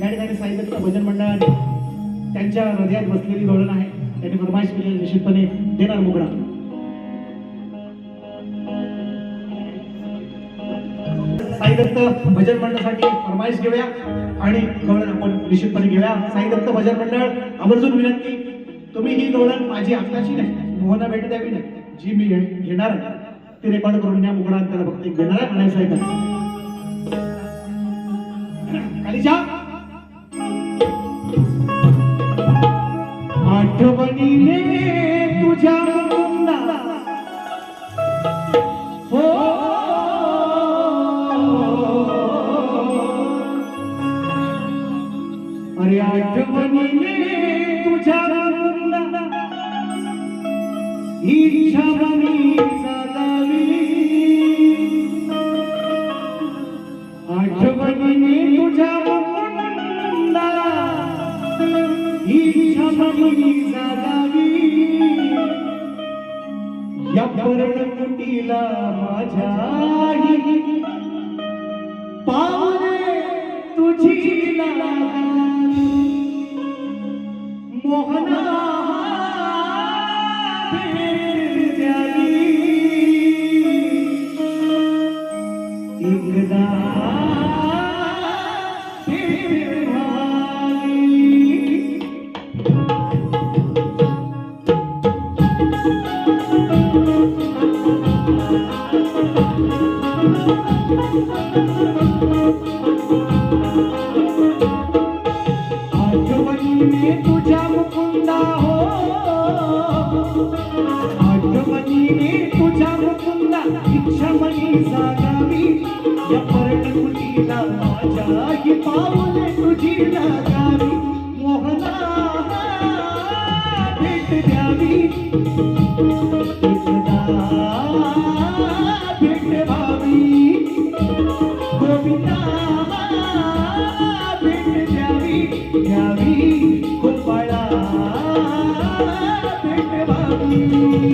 या ठिकाणी साईदत्त भजन मंडळाने त्यांच्या हृदयात बसलेली गवळण आहे. त्यांनी फरमाईश केली निश्चितपणे देणार मुगडा. साईदत्त भजन मंडळासाठी फरमाईश घेऊया आणि गवळण आपण निश्चितपणे घेऊया. साईदत्त भजन मंडळ आवर्जून विनंती तुम्ही ही गवळण माझी आत्ताची नाही मोहना भेट द्यावी नाही. जी मी घेणार ती रेकॉर्ड करून या मुगडांतर त्याला फक्त एक आहे म्हणायचं आहे परडकुटीला माझ्या पावले तुझी मोहना हो,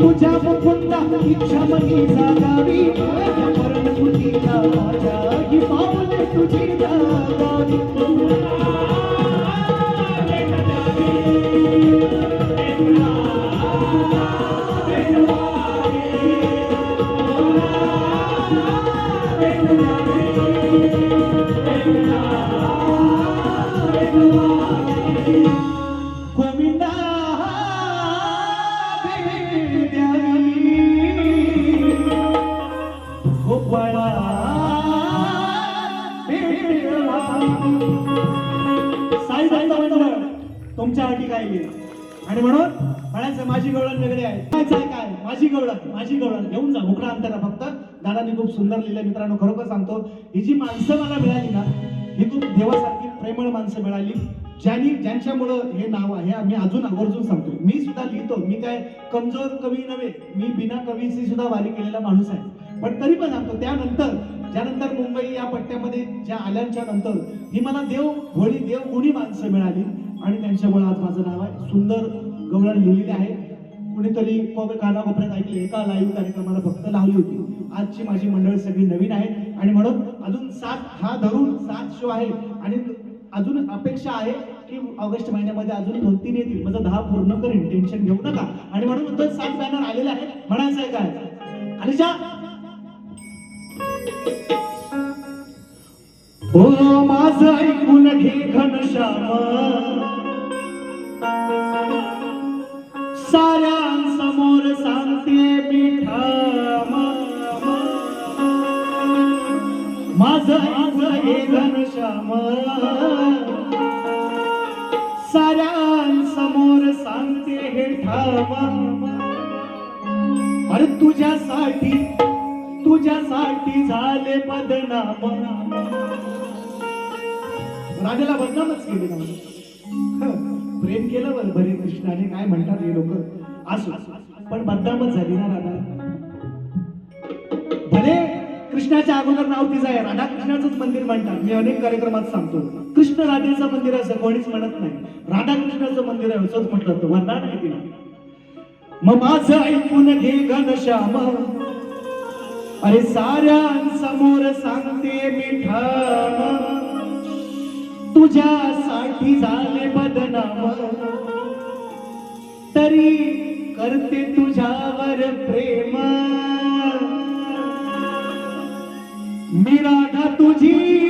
तुझ्या मुकुंदा इच्छा मनी जागा. तुमच्यासाठी काय लिहिलं आणि म्हणून म्हणायचं माझी गवळण वेगळी आहे. काय? माझी गवळण माझी गवळण. घेऊन जा मोकळा अंतर फक्त. दादानी खूप सुंदर लिहिलं मित्रांनो खरोखर सांगतो. ही जी माणसं मला मिळाली ना ही खूप देवासारखी प्रेमळ माणसं मिळाली ज्यांनी ज्यांच्यामुळं हे नाव आहे आम्ही अजून आवर्जून सांगतो. मी सुद्धा लिहितो मी काय कमजोर कवी नव्हे मी बिना कवीची सुद्धा वारी केलेला माणूस आहे. पण तरी पण सांगतो त्यानंतर ज्यानंतर मुंबई या पट्ट्यामध्ये ज्या आल्याच्यानंतर ही मला देव होळी देव गुणी माणसं मिळाली. आणि त्यांच्यामुळे आज माझं नाव आहे सुंदर गवळण लिहिलेली आहे. कुणीतरी पग कानाकोपऱ्यात ऐकले एका लाईव्ह कार्यक्रमाला फक्त लावली होती. आजची माझी मंडळ सगळी नवीन आहे आणि म्हणून अजून सात हा धरून सात शो आहे आणि अजून अपेक्षा आहे की ऑगस्ट महिन्यामध्ये अजून दोन तीन येतील. माझं दहा पूर्ण करीन टेन्शन घेऊ नका. आणि म्हणून तर सात बॅनर आलेले आहेत. म्हणायचं आहे काय? आणि जा ओ माझं ऐकून घे घनश्याम साऱ्यांसमोर सांगते मी ठाम. माझ ऐकून घे घनश्याम साऱ्यांसमोर सांगते हे ठाम. अरे तुझ्यासाठी तुझ्यासाठी झाले बदनाम. राजाला बदनामच केले ना प्रेम केलं बरं बरे कृष्णाने. काय म्हणतात हे लोक? असो. पण बदनामच झाली ना राधा. भले कृष्णाच्या अगोदर नाव तिचं आहे. राधा कृष्णाचंच मंदिर म्हणतात. मी अनेक कार्यक्रमात सांगतो. कृष्ण राधेचं मंदिर असं कोणीच म्हणत नाही. राधा कृष्णाचं मंदिर आहे असंच म्हटलं होतं वरदान आहे तिला. मग माझं ऐकून घे घनश्याम. अरे साऱ्यांसमोर सांगते मी ठाम. तुझ्यासाठी झाले बदनाम. तरी करते तुझ्यावर प्रेम. मी राधा तुझी.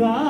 পুরা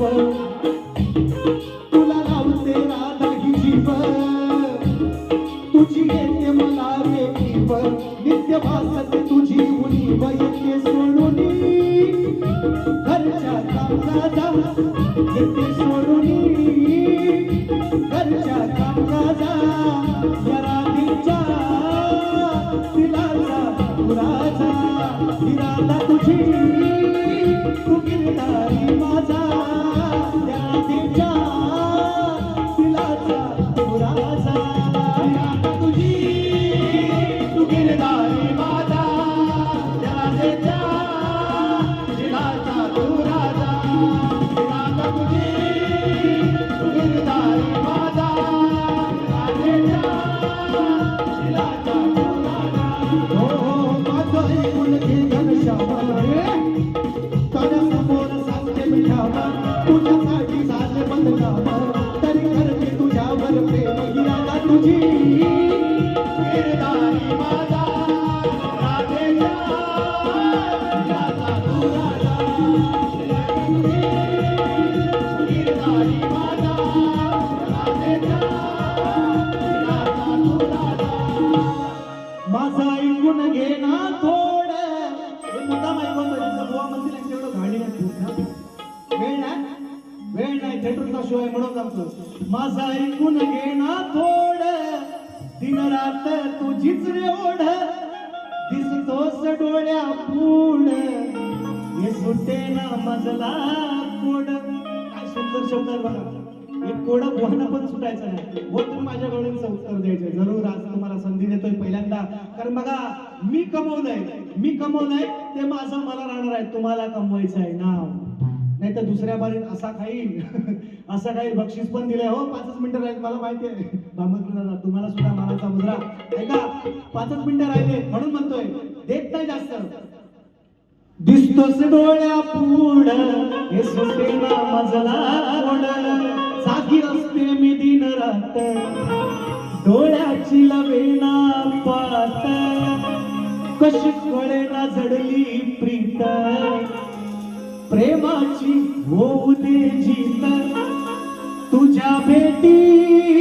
जीव. तुला लावते राधा ही जीव. तुझी येते मला रे जीव नित्य भासत तुझी उनी येते सोडून. घरच्या भेटून शिवाय म्हणून सांगतो माझा ऐकून घेणा थोड. दिन रात तुझीच रेवढ दिसतोस डोळ्या पुढ हे सुटे ना मजला कोड. काय सुंदर शब्द बघा. एक कोड पोहणं पण सुटायचं नाही. हो तुम्ही माझ्याकडून उत्तर द्यायचं जरूर आज तुम्हाला संधी देतोय पहिल्यांदा. कारण बघा मी कमवलंय. मी कमवलंय ते माझं मला राहणार आहे. तुम्हाला कमवायचं आहे. ना तर दुसऱ्या बारीत असा खाईल असा काही बक्षीस पण दिलंय. हो पाचच मिनिटं राहील मला माहिती आहे. दादा तुम्हाला सुद्धा मानाचा मुद्रा. ऐका पाचच मिनिटं राहिले म्हणून म्हणतोय देत नाही जास्त. दिसतोस डोळ्या पुढ हे सुटे ना मजला ओढ जागी असते मी दिन रात. डोळ्याची लवेना पात. कशी कळेना जडली प्रीत. प्रेमाची होऊ दे जीत तुझ्या भेटी